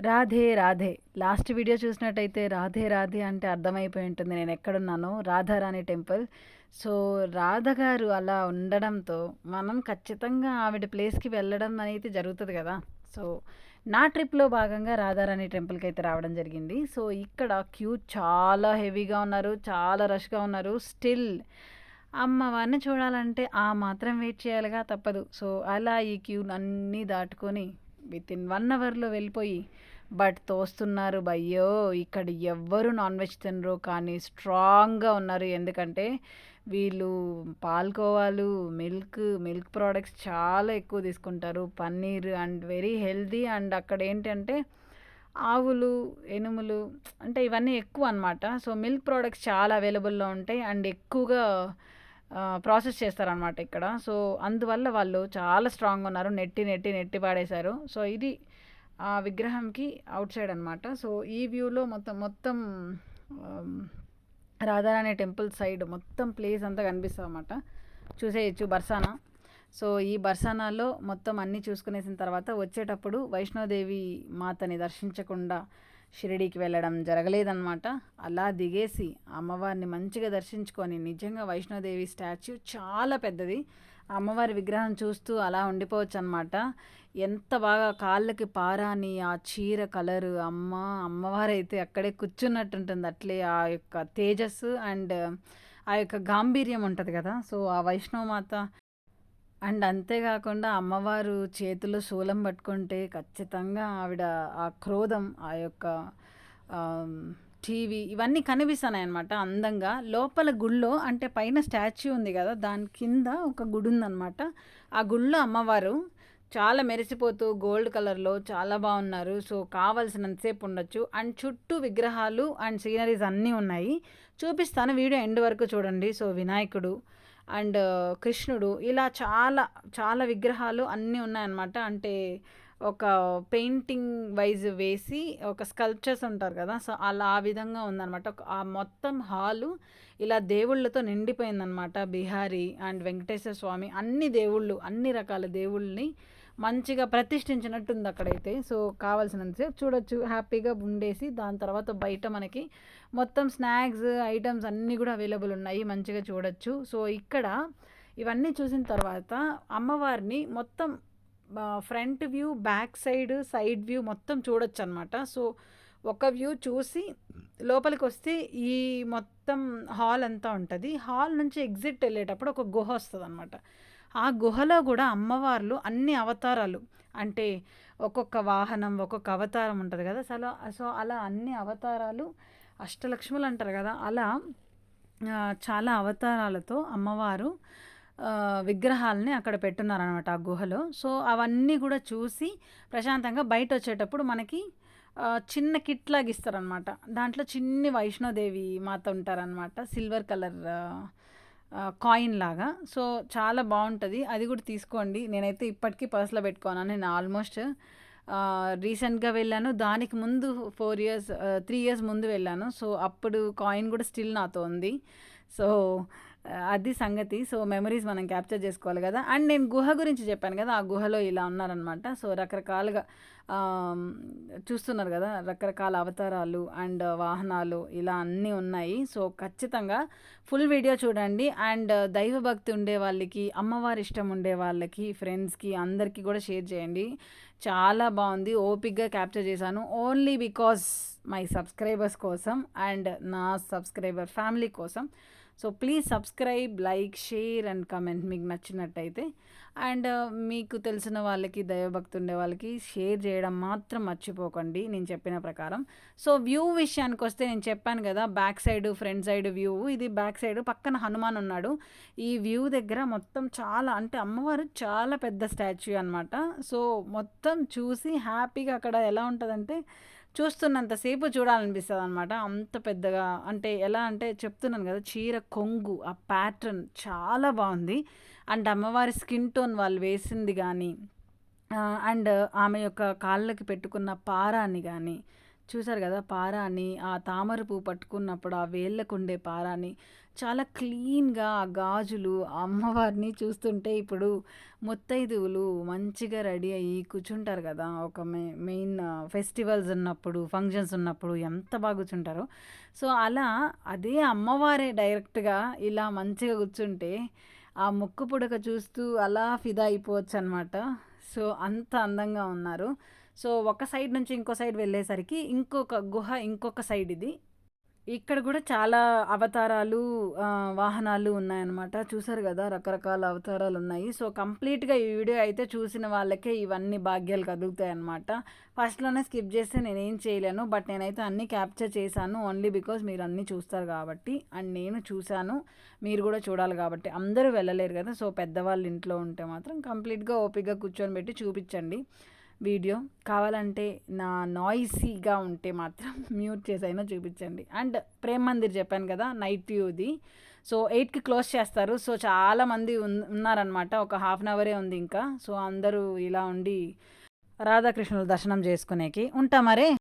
Radhe Radhe. Last video చూసినట్టయితే రాధే రాధే అంటే అర్థమైపోయి ఉంటుంది. నేను ఎక్కడున్నానో? రాధారాణి టెంపుల్. సో రాధ గారు అలా ఉండడంతో మనం ఖచ్చితంగా ఆవిడ ప్లేస్కి వెళ్ళడం అనేది జరుగుతుంది కదా. సో నా ట్రిప్లో భాగంగా రాధారాణి టెంపుల్కి అయితే రావడం జరిగింది. సో ఇక్కడ క్యూ చాలా హెవీగా ఉన్నారు. చాలా రష్గా ఉన్నారు. స్టిల్ అమ్మవారిని చూడాలంటే ఆ మాత్రం వెయిట్ చేయాలిగా తప్పదు. సో అలా ఈ క్యూ అన్నీ దాటుకొని విత్ ఇన్ వన్ అవర్లో వెళ్ళిపోయి బట్ తోస్తున్నారు భయ్యో ఇక్కడ ఎవ్వరు నాన్ వెజ్ తినరు కానీ స్ట్రాంగ్గా ఉన్నారు. ఎందుకంటే వీళ్ళు పాల్కోవాలు మిల్క్ మిల్క్ ప్రోడక్ట్స్ చాలా ఎక్కువ తీసుకుంటారు. Paneer and very healthy and అక్కడ ఏంటంటే ఆవులు ఎనుములు అంటే ఇవన్నీ ఎక్కువ అనమాట సో మిల్క్ ప్రోడక్ట్స్ చాలా అవైలబుల్లో ఉంటాయి అండ్ ఎక్కువగా ప్రాసెస్ చేస్తారనమాట ఇక్కడ. సో అందువల్ల వాళ్ళు చాలా స్ట్రాంగ్ ఉన్నారు. నెట్టి నెట్టి నెట్టి పాడేశారు. సో ఇది ఆ విగ్రహంకి అవుట్ సైడ్ అనమాట సో ఈ వ్యూలో మొత్తం మొత్తం రాధారాణి టెంపుల్ సైడ్ మొత్తం ప్లేస్ అంతా కనిపిస్తుంది అనమాట చూసేయచ్చు బర్సానా. సో ఈ బర్సానాలో మొత్తం అన్నీ చూసుకునేసిన తర్వాత వచ్చేటప్పుడు వైష్ణోదేవి మాతని దర్శించకుండా షిరిడీకి వెళ్ళడం జరగలేదన్నమాట. అలా దిగేసి అమ్మవారిని మంచిగా దర్శించుకొని నిజంగా వైష్ణోదేవి స్టాచ్యూ చాలా పెద్దది. అమ్మవారి విగ్రహం చూస్తూ అలా ఉండిపోవచ్చు అనమాట ఎంత బాగా కాళ్ళకి పారాని ఆ చీర కలరు అమ్మ అమ్మవారు అయితే అక్కడే కూర్చున్నట్టుంటుంది. అట్లే ఆ యొక్క తేజస్సు అండ్ ఆ యొక్క గాంభీర్యం ఉంటుంది కదా. సో ఆ వైష్ణవమాత అండ్ అంతేకాకుండా అమ్మవారు చేతిలో శూలం పట్టుకుంటే ఖచ్చితంగా ఆవిడ ఆ క్రోధం ఆ యొక్క టీవీ ఇవన్నీ కనిపిస్తున్నాయి అనమాట అందంగా. లోపల గుళ్ళో అంటే పైన స్టాచ్యూ ఉంది కదా దాని కింద ఒక గుడి ఉందన్నమాట. ఆ గుళ్ళో అమ్మవారు చాలా మెరిసిపోతూ గోల్డ్ కలర్లో చాలా బాగున్నారు. సో కావలసినంతసేపు ఉండొచ్చు. అండ్ చుట్టూ విగ్రహాలు అండ్ సీనరీస్ అన్నీ ఉన్నాయి. చూపిస్తాను వీడియో ఎండ్ వరకు చూడండి. సో వినాయకుడు అండ్ కృష్ణుడు ఇలా చాలా చాలా విగ్రహాలు అన్నీ ఉన్నాయన్నమాట. అంటే ఒక పెయింటింగ్ వైజ్ వేసి ఒక స్కల్ప్చర్స్ ఉంటారు కదా సో అలా ఆ విధంగా ఉందన్నమాట. ఆ మొత్తం హాలు ఇలా దేవుళ్ళతో నిండిపోయిందనమాట బిహారీ అండ్ వెంకటేశ్వర స్వామి అన్ని దేవుళ్ళు అన్ని రకాల దేవుళ్ళని మంచిగా ప్రతిష్ఠించినట్టుంది అక్కడైతే. సో కావాల్సినంతసేపు చూడొచ్చు హ్యాపీగా ఉండేసి దాని తర్వాత బయట మనకి మొత్తం స్నాక్స్ ఐటమ్స్ అన్నీ కూడా అవైలబుల్ ఉన్నాయి మంచిగా చూడొచ్చు. సో ఇక్కడ ఇవన్నీ చూసిన తర్వాత అమ్మవారిని మొత్తం front view back side side view మొత్తం చూడొచ్చు అనమాట సో ఒక వ్యూ చూసి లోపలికి వస్తే ఈ మొత్తం హాల్ అంతా ఉంటుంది. హాల్ నుంచి ఎగ్జిట్ వెళ్ళేటప్పుడు ఒక గుహ వస్తుంది అనమాట ఆ గుహలో కూడా అమ్మవార్లు అన్ని అవతారాలు. అంటే ఒక్కొక్క వాహనం ఒక్కొక్క అవతారం ఉంటుంది కదా. సో సో అలా అన్ని అవతారాలు అష్టలక్ష్ములు అంటారు కదా. అలా చాలా అవతారాలతో అమ్మవారు విగ్రహాలని అక్కడ పెట్టున్నారనమాట ఆ గుహలో. సో అవన్నీ కూడా చూసి ప్రశాంతంగా బయట వచ్చేటప్పుడు మనకి చిన్న కిట్ లాగా ఇస్తారనమాట దాంట్లో చిన్ని వైష్ణోదేవి మాత ఉంటారనమాట సిల్వర్ కలర్ కాయిన్ లాగా. సో చాలా బాగుంటుంది. అది కూడా తీసుకోండి. నేనైతే ఇప్పటికీ పర్స్లో పెట్టుకోను. నేను ఆల్మోస్ట్ రీసెంట్గా వెళ్ళాను. దానికి ముందు ఫోర్ ఇయర్స్ త్రీ ఇయర్స్ ముందు వెళ్ళాను. సో అప్పుడు కాయిన్ కూడా స్టిల్ నాతో ఉంది. సో అది సంగతి. సో మెమరీస్ మనం క్యాప్చర్ చేసుకోవాలి కదా. అండ్ నేను గుహ గురించి చెప్పాను కదా ఆ గుహలో ఇలా ఉన్నారనమాట సో రకరకాలుగా చూస్తున్నారు కదా రకరకాల అవతారాలు అండ్ వాహనాలు ఇలా అన్నీ ఉన్నాయి. సో ఖచ్చితంగా ఫుల్ వీడియో చూడండి. అండ్ దైవభక్తి ఉండే వాళ్ళకి అమ్మవారి ఇష్టం ఉండే వాళ్ళకి ఫ్రెండ్స్కి అందరికీ కూడా షేర్ చేయండి. చాలా బాగుంది. ఓపిక్గా క్యాప్చర్ చేశాను. ఓన్లీ బికాస్ మై సబ్స్క్రైబర్స్ కోసం అండ్ నా సబ్స్క్రైబర్ ఫ్యామిలీ కోసం. So please subscribe like share and comment మీకు నచ్చినట్టయితే. అండ్ uh, మీకు తెలిసిన వాళ్ళకి దైవభక్తి ఉండే వాళ్ళకి షేర్ చేయడం మాత్రం మర్చిపోకండి నేను చెప్పిన ప్రకారం. సో వ్యూ విషయానికి వస్తే నేను చెప్పాను కదా back side front side view ఇది బ్యాక్ సైడ్ పక్కన హనుమాన్ ఉన్నాడు. ఈ వ్యూ దగ్గర మొత్తం చాలా అంటే అమ్మవారు చాలా పెద్ద స్టాచ్యూ అనమాట సో మొత్తం చూసి హ్యాపీగా అక్కడ ఎలా ఉంటుందంటే చూస్తున్నంతసేపు చూడాలనిపిస్తుంది అనమాట అంత పెద్దగా అంటే ఎలా అంటే చెప్తున్నాను కదా చీర కొంగు ఆ ప్యాటర్న్ చాలా బాగుంది. అండ్ అమ్మవారి స్కిన్ టోన్ వాళ్ళు వేసింది కానీ అండ్ ఆమె యొక్క కాళ్ళకి పెట్టుకున్న పారాన్ని కానీ చూసారు కదా పారాని ఆ తామర పువ్వు పట్టుకున్నప్పుడు ఆ వేళ్ళకుండే పారాని. చాలా క్లీన్గా ఆ గాజులు ఆ అమ్మవారిని చూస్తుంటే ఇప్పుడు ముత్తైదువులు మంచిగా రెడీ అయ్యి కూర్చుంటారు కదా. ఒక మె మెయిన్ ఫెస్టివల్స్ ఉన్నప్పుడు ఫంక్షన్స్ ఉన్నప్పుడు ఎంత బాగా కూర్చుంటారో. సో అలా అదే అమ్మవారే డైరెక్ట్గా ఇలా మంచిగా కూర్చుంటే ఆ ముక్కు పుడక చూస్తూ అలా ఫిదా అయిపోవచ్చు అనమాట సో అంత అందంగా ఉన్నారు. సో ఒక సైడ్ నుంచి ఇంకో సైడ్ వెళ్ళేసరికి ఇంకొక గుహ ఇంకొక సైడ్ ఇది. ఇక్కడ కూడా చాలా అవతారాలు వాహనాలు ఉన్నాయన్నమాట. చూసారు కదా? రకరకాల అవతారాలు ఉన్నాయి. సో కంప్లీట్గా ఈ వీడియో అయితే చూసిన వాళ్ళకే ఇవన్నీ భాగ్యాలు కదుగుతాయి అనమాట ఫస్ట్లోనే స్కిప్ చేస్తే నేనేం చేయలేను. బట్ నేనైతే అన్నీ క్యాప్చర్ చేశాను. ఓన్లీ బికాస్ మీరు అన్నీ చూస్తారు కాబట్టి. అండ్ నేను చూశాను. మీరు కూడా చూడాలి కాబట్టి. అందరూ వెళ్ళలేరు కదా? సో పెద్దవాళ్ళు ఇంట్లో ఉంటే మాత్రం కంప్లీట్గా ఓపికగా కూర్చొని పెట్టి చూపించండి. వీడియో కావాలంటే నా నాయిసీగా ఉంటే మాత్రం మ్యూట్ చేసైనా చూపించండి. అండ్ ప్రేమ్ మందిర్ చెప్పాను కదా నైట్ వ్యూది. సో ఎయిట్కి క్లోజ్ చేస్తారు. సో చాలామంది ఉన్- ఉన్నారనమాట ఒక హాఫ్ అన్ అవరే ఉంది ఇంకా. సో అందరూ ఇలా ఉండి రాధాకృష్ణుల దర్శనం చేసుకునేకి. ఉంటా మరే?